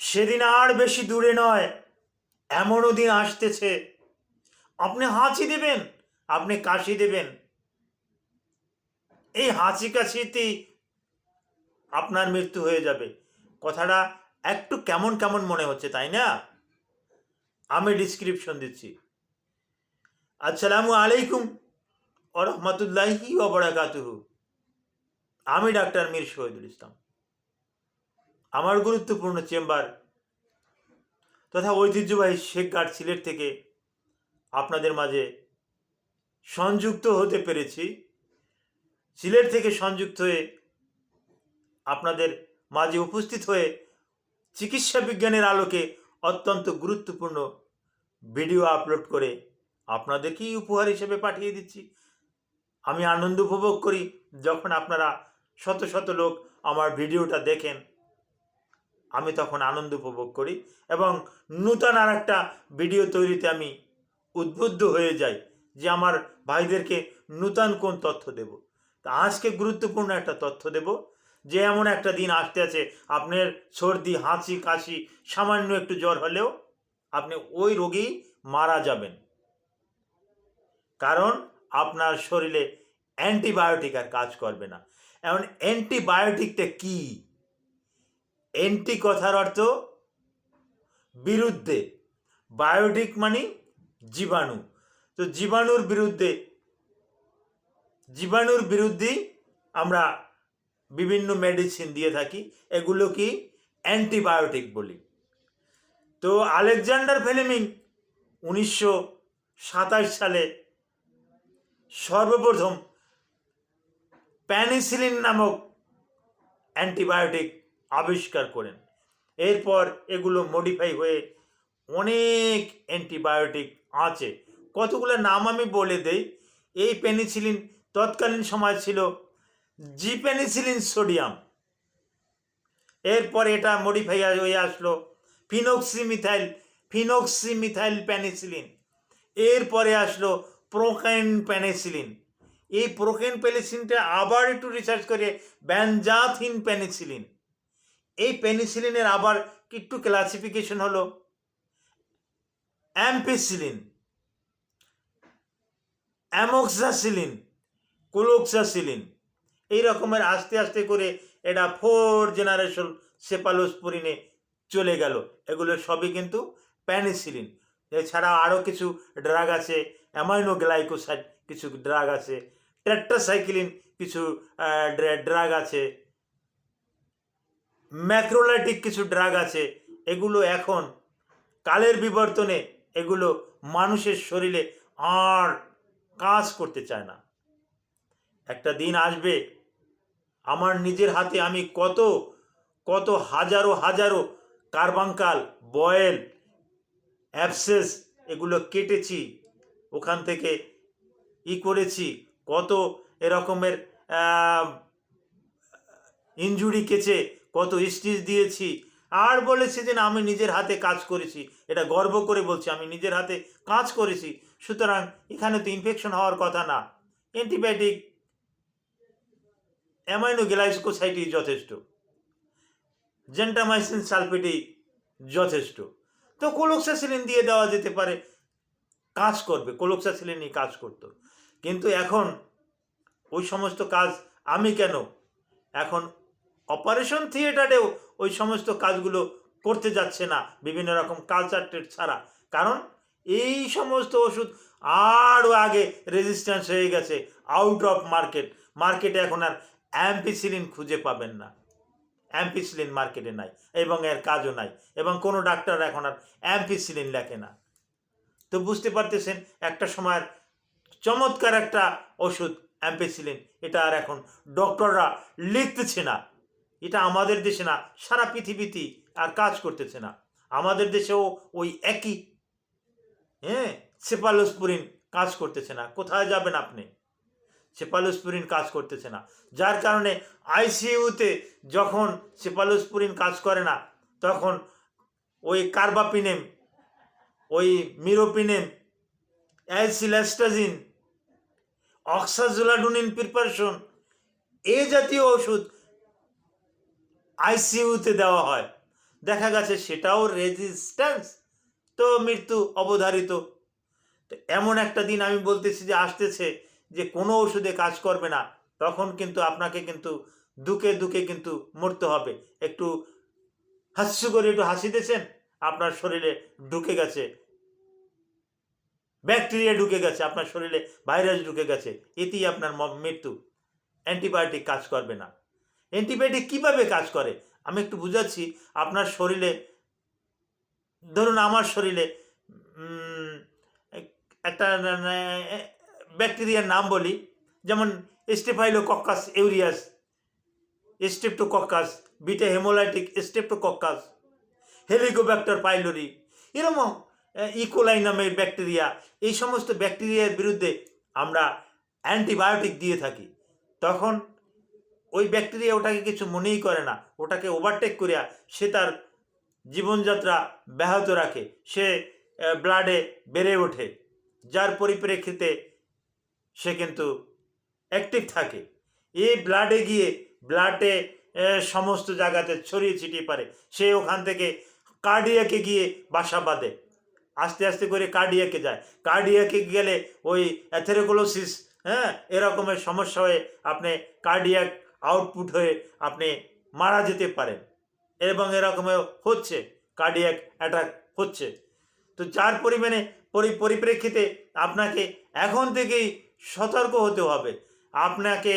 সেদিন আর বেশি দূরে নয়, এমনও দিন আসতেছে। আপনি হাঁচি দেবেন, আপনি কাশি দেবেন। এই হাঁচি কাশিতেই আপনার মৃত্যু হয়ে যাবে। কথাটা একটু কেমন কেমন মনে হচ্ছে, তাই না? আমি ডিসক্রিপশন দিচ্ছি। আসসালামু আলাইকুম ও রহমতুল্লাহি ওবরাকাতুহু আমি ডাক্তার মীর শহীদুল ইসলাম। আমার গুরুত্বপূর্ণ চেম্বার তথা ঐতিহ্যবাহী শেখ গার্ড সিলেট থেকে আপনাদের মাঝে সংযুক্ত হতে পেরেছি। সিলেট থেকে সংযুক্ত হয়ে আপনাদের মাঝে উপস্থিত হয়ে চিকিৎসা বিজ্ঞানের আলোকে অত্যন্ত গুরুত্বপূর্ণ ভিডিও আপলোড করে আপনাদেরকেই উপহার হিসেবে পাঠিয়ে দিচ্ছি। আমি আনন্দ উপভোগ করি যখন আপনারা শত শত লোক আমার ভিডিওটা দেখেন। আমি তখন আনন্দ উপভোগ করি এবং নূতন আর একটা ভিডিও তৈরিতে আমি উদ্বুদ্ধ হয়ে যাই যে আমার ভাইদেরকে নূতন কোন তথ্য দেব। তা আজকে গুরুত্বপূর্ণ একটা তথ্য দেব যে এমন একটা দিন আসতে আছে, আপনার সর্দি, হাঁচি, কাশি, সামান্য একটু জ্বর হলেও আপনি ওই রোগেই মারা যাবেন। কারণ আপনার শরীরে অ্যান্টিবায়োটিক আর কাজ করবে না। এখন অ্যান্টিবায়োটিকটা কি? অ্যান্টি কথার অর্থ বিরুদ্ধে। বায়োটিক মানে জীবাণু। তো জীবাণুর বিরুদ্ধে, জীবাণুর বিরুদ্ধেই আমরা বিভিন্ন মেডিসিন দিয়ে থাকি। এগুলো কি অ্যান্টিবায়োটিক বলি। তো আলেকজান্ডার ফেলেমিং উনিশশো সাতাশ সালে সর্বপ্রথম প্যানিসিলিন নামক অ্যান্টিবায়োটিক আবিষ্কার করেন। এরপর এগুলো মডিফাই হয়ে অনেক অ্যান্টিবায়োটিক আছে। কতগুলো নাম আমি বলে দেই। এই পেনিসিলিন তৎকালীন সময় ছিল জি পেনিসিলিন সোডিয়াম। এরপর এটা মডিফাই হয়ে আসলো ফিনক্সিমিথাইল ফিনক্সিমিথাইল পেনিসিলিন এরপরে আসলো প্রোকাইন পেনিসিলিন এই প্রোকেন পেনিসিলিনটা আবার একটু রিসার্চ করে ব্যানজাথিন পেনিসিলিন এই পেনিসিলিনের আবার একটু ক্লাসিফিকেশন হলো? অ্যাম্পিসিলিন অ্যামোক্সাসিলিন ক্লোক্সাসিলিন এই রকমের আস্তে আস্তে করে এটা ফোর জেনারেশন সেপালোস্পোরিনে চলে গেল। এগুলো সবই কিন্তু প্যানিসিলিন এছাড়া আরও কিছু ড্রাগ আছে অ্যামাইনো গ্লাইকোসাইড কিছু ড্রাগ আছে টেট্রাসাইক্লিন কিছু ড্রাগ আছে ম্যাক্রোলাইটিক কিছু ড্রাগ আছে, এগুলো এখন কালের বিবর্তনে এগুলো মানুষের শরীরে আর কাজ করতে চায় না। একটা দিন আসবে, আমার নিজের হাতে আমি কত কত হাজারো হাজারো কার্বাঙ্কাল, বয়েল, অ্যাপসেস এগুলো কেটেছি, ওখান থেকে ই করেছি, কত এরকমের ইনজুরি কেচে কত স্টিচ দিয়েছি। আর বলেছি যে না আমি নিজের হাতে কাজ করেছি। এটা গর্ব করে বলছি, আমি নিজের হাতে কাজ করেছি। সুতরাং এখানে তো ইনফেকশন হওয়ার কথা না। অ্যান্টিবায়োটিক অ্যামাইনো গ্লাইকোসাইটি যথেষ্ট। জেন্টামাইসিন সালফেটি যথেষ্ট। তো কোলোক্সাসিলিন দিয়ে দেওয়া যেতে পারে। কাজ করবে কোলোক্সাসিলিনই কাজ করতো। কিন্তু এখন ওই সমস্ত কাজ আমি কেন? এখন অপারেশন থিয়েটারেও ওই সমস্ত কাজগুলো করতে যাচ্ছে না বিভিন্ন রকম কালচার ট্রেড ছাড়া। কারণ এই সমস্ত ওষুধ আরও আগে রেজিস্ট্যান্স হয়ে গেছে আউট অফ মার্কেট মার্কেটে এখন আর অ্যাম্পিসিলিন খুঁজে পাবেন না। অ্যাম্পিসিলিন মার্কেটে নাই এবং এর কাজও নাই এবং কোনো ডাক্তার এখন আর অ্যাম্পিসিলিন লেখে না। তো বুঝতে পারতেছেন, একটা সময়ের চমৎকার একটা ওষুধ অ্যাম্পেসিলিন এটা আর এখন ডক্টররা লিখতেছে না। এটা আমাদের দেশে না, সারা পৃথিবীতেই আর কাজ করতেছে না। আমাদের দেশেও ওই একই হ্যাঁ সেপালোস্পুরিন কাজ করতেছে না। কোথায় যাবেন আপনি? সেপালোস্পুরিন কাজ করতেছে না। যার কারণে আইসিইউতে যখন সেপালোস্পুরিন কাজ করে না, তখন ওই কার্বাপিনেম, ওই মিরোপিনেম, অ্যালসিলাস্টাজিন, অক্সাজোলাডুনিন প্রিপারেশন, এ জাতীয় ওষুধ আইসিইউতে দেওয়া হয়। দেখা গেছে সেটাও রেজিস্ট্যান্স তো মৃত্যু অবধারিত। তো এমন একটা দিন আমি বলতেছি যে আসতেছে যে কোনো ওষুধে কাজ করবে না, তখন কিন্তু আপনাকে কিন্তু দুকে দুকে কিন্তু মরতে হবে। একটু হাস্য করে একটু হাসিতেছেন আপনার শরীরে ঢুকে গেছে। ব্যাকটেরিয়া ঢুকে গেছে, আপনার শরীরে ভাইরাস ঢুকে গেছে। এতেই আপনার মৃত্যু। অ্যান্টিবায়োটিক কাজ করবে না। অ্যান্টিবায়োটিক কীভাবে কাজ করে? আমি একটু বুঝাচ্ছি, আপনার শরীরে, ধরুন আমার শরীরে একটা, ব্যাকটেরিয়ার নাম বলি, যেমন staphylococcus aureus streptococcus beta hemolytic streptococcus helicobacter pylori এরকম ইকোলাই নামের ব্যাকটেরিয়া এই সমস্ত ব্যাকটেরিয়ার বিরুদ্ধে আমরা অ্যান্টিবায়োটিক দিয়ে থাকি। তখন ওই ব্যাকটেরিয়া ওটাকে কিছু মনেই করে না, ওটাকে ওভারটেক করিয়া সে তার জীবনযাত্রা ব্যাহত রাখে, সে ব্লাডে বেড়ে ওঠে, যার পরিপ্রেক্ষিতে সে কিন্তু অ্যাক্টিভ থাকে। এই ব্লাডে গিয়ে ব্লাডে সমস্ত জায়গাতে ছড়িয়ে ছিটিয়ে পারে। সে ওখান থেকে কার্ডিয়াকে গিয়ে বাসা বাঁধে। আস্তে আস্তে করে কার্ডিয়াকে যায়। কার্ডিয়াকে গেলে ওই অ্যাথেরোকোলোসিস হ্যাঁ এরকমের সমস্যা হয়ে আপনি কার্ডিয়াক আউটপুট হয়ে আপনি মারা যেতে পারেন। এবং এরকমের হচ্ছে কার্ডিয়াক অ্যাটাক হচ্ছে। তো যার পরিমাণে পরি পরিপ্রেক্ষিতে আপনাকে এখন থেকেই সতর্ক হতে হবে। আপনাকে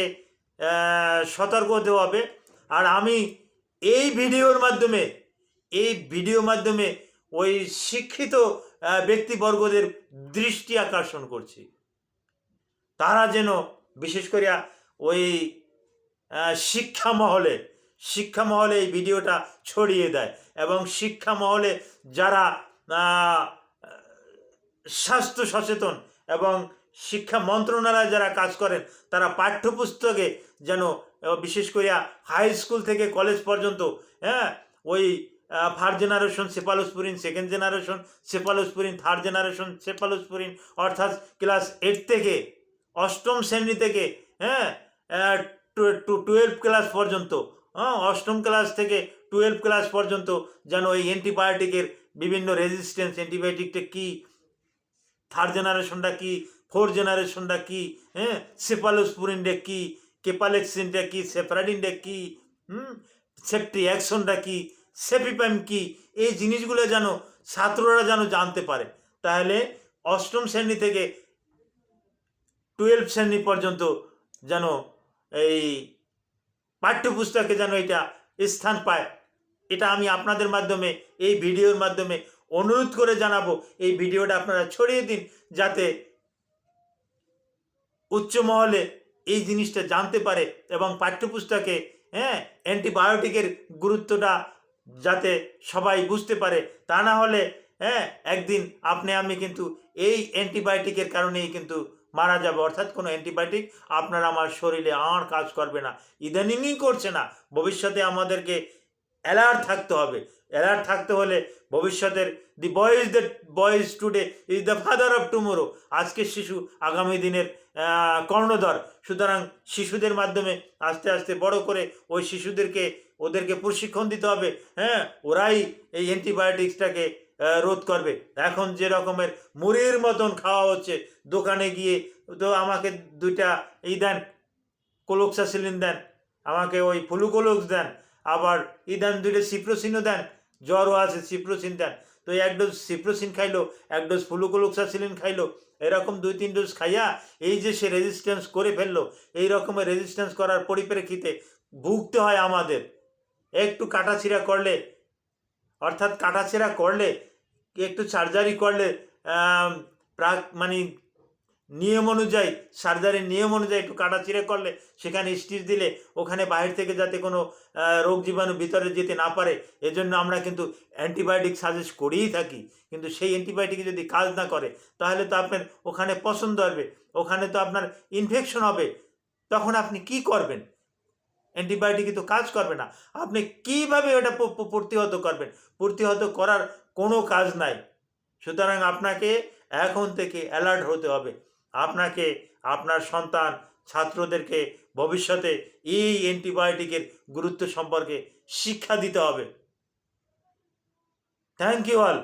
সতর্ক হতে হবে। আর আমি এই ভিডিওর মাধ্যমে, এই ভিডিওর মাধ্যমে ওই শিক্ষিত ব্যক্তিবর্গদের দৃষ্টি আকর্ষণ করছি। তারা যেন, বিশেষ করে ওই শিক্ষা মহলে শিক্ষা মহলে এই ভিডিওটা ছড়িয়ে দেয় এবং শিক্ষা মহলে যারা স্বাস্থ্য সচেতন এবং শিক্ষা মন্ত্রণালয়ে যারা কাজ করেন, তারা পাঠ্যপুস্তকে যেন বিশেষ করিয়া হাই স্কুল থেকে কলেজ পর্যন্ত হ্যাঁ ওই first generation cephalosporin second generation cephalosporin third generation cephalosporin অর্থাৎ ক্লাস এইট থেকে, অষ্টম শ্রেণি থেকে হ্যাঁ টুয়েলভ ক্লাস পর্যন্ত হ্যাঁ অষ্টম ক্লাস থেকে টুয়েলভ ক্লাস পর্যন্ত যেন ওই অ্যান্টিবায়োটিকের বিভিন্ন রেজিস্ট্যান্স অ্যান্টিবায়োটিকটা কী থার্ড জেনারেশনটা কি ফোর জেনারেশনটা কি হ্যাঁ সেপালোসপুরিনটা কি কেপালেক্সিনটা কি সেফ্রাডিনটা কি, হুম সেফটি অ্যাকশনটা কি সেপিপ্যাম কি, এই জিনিসগুলো যেন ছাত্ররা যেন জানতে পারে। তাহলে অষ্টম শ্রেণি থেকে টুয়েলভ শ্রেণি পর্যন্ত যেন এই পাঠ্যপুস্তকে যেন এটা স্থান পায়। এটা আমি আপনাদের মাধ্যমে, এই ভিডিওর মাধ্যমে অনুরোধ করে জানাব। এই ভিডিওটা আপনারা ছড়িয়ে দিন যাতে উচ্চ মহলে এই জিনিসটা জানতে পারে এবং পাঠ্যপুস্তকে হ্যাঁ অ্যান্টিবায়োটিকের গুরুত্বটা যাতে সবাই বুঝতে পারে। তা না হলে হ্যাঁ একদিন আপনি, আমি কিন্তু এই অ্যান্টিবায়োটিকের কারণেই কিন্তু মারা যাবে, অর্থাৎ কোনো অ্যান্টিবায়োটিক আপনার আমার শরীরে আর কাজ করবে না। ইদানিংই করছে না, ভবিষ্যতে আমাদেরকে অ্যালার্ট থাকতে হবে। অ্যালার্ট থাকতে হলে ভবিষ্যতের the boys the boys today is the father of tomorrow আজকের শিশু আগামী দিনের কর্ণধর। সুতরাং শিশুদের মাধ্যমে আস্তে আস্তে বড় করে ওই শিশুদেরকে, ওদেরকে প্রশিক্ষণ দিতে হবে। হ্যাঁ ওরাই এই অ্যান্টিবায়োটিক্সটাকে রোধ করবে। এখন যে রকমের মুড়ির মতন খাওয়া হচ্ছে, দোকানে গিয়ে তো আমাকে দুইটা এই দেন, কোলোক্সাসিলিন দেন, আমাকে ওই ফ্লুকোলোক্স দেন, আবার ই দেন দুইটা সিপ্রোসিনও দেন, জ্বরও আছে, সিপ্রোসিন দেন। তো এক ডোজ সিপ্রোসিন খাইলো, এক ডোজ ফ্লুকোলোক্সাসিলিন খাইলো, এরকম দুই তিন ডোজ খাইয়া এই যে সে রেজিস্ট্যান্স করে ফেলল, এই রকমের রেজিস্ট্যান্স করার পরিপ্রেক্ষিতে ভুগতে হয় আমাদের। একটু কাটাছিড়া করলে, অর্থাৎ কাটাছেড়া করলে একটু সার্জারি করলে প্রাক মানে নিয়ম অনুযায়ী, সার্জারির নিয়ম অনুযায়ী একটু কাটাচিড়ে করলে, সেখানে স্টিচ দিলে, ওখানে বাইরে থেকে যাতে কোনো রোগ জীবাণু ভিতরে যেতে না পারে, এজন্য আমরা কিন্তু অ্যান্টিবায়োটিক সাজেস্ট করেই থাকি। কিন্তু সেই অ্যান্টিবায়োটিক যদি কাজ না করে, তাহলে তো আপনার ওখানে পছন্দ হবে, ওখানে তো আপনার ইনফেকশন হবে, তখন আপনি কি করবেন? অ্যান্টিবায়োটিক তো কাজ করবে না। আপনি কীভাবে ওটা প্রতিহত করবেন? প্রতিহত করার কোনো কাজ নাই। সুতরাং আপনাকে এখন থেকে অ্যালার্ট হতে হবে। আপনাকে, আপনার সন্তান, ছাত্রদেরকে ভবিষ্যতে এই অ্যান্টিবায়োটিকের গুরুত্ব সম্পর্কে শিক্ষা দিতে হবে। Thank you all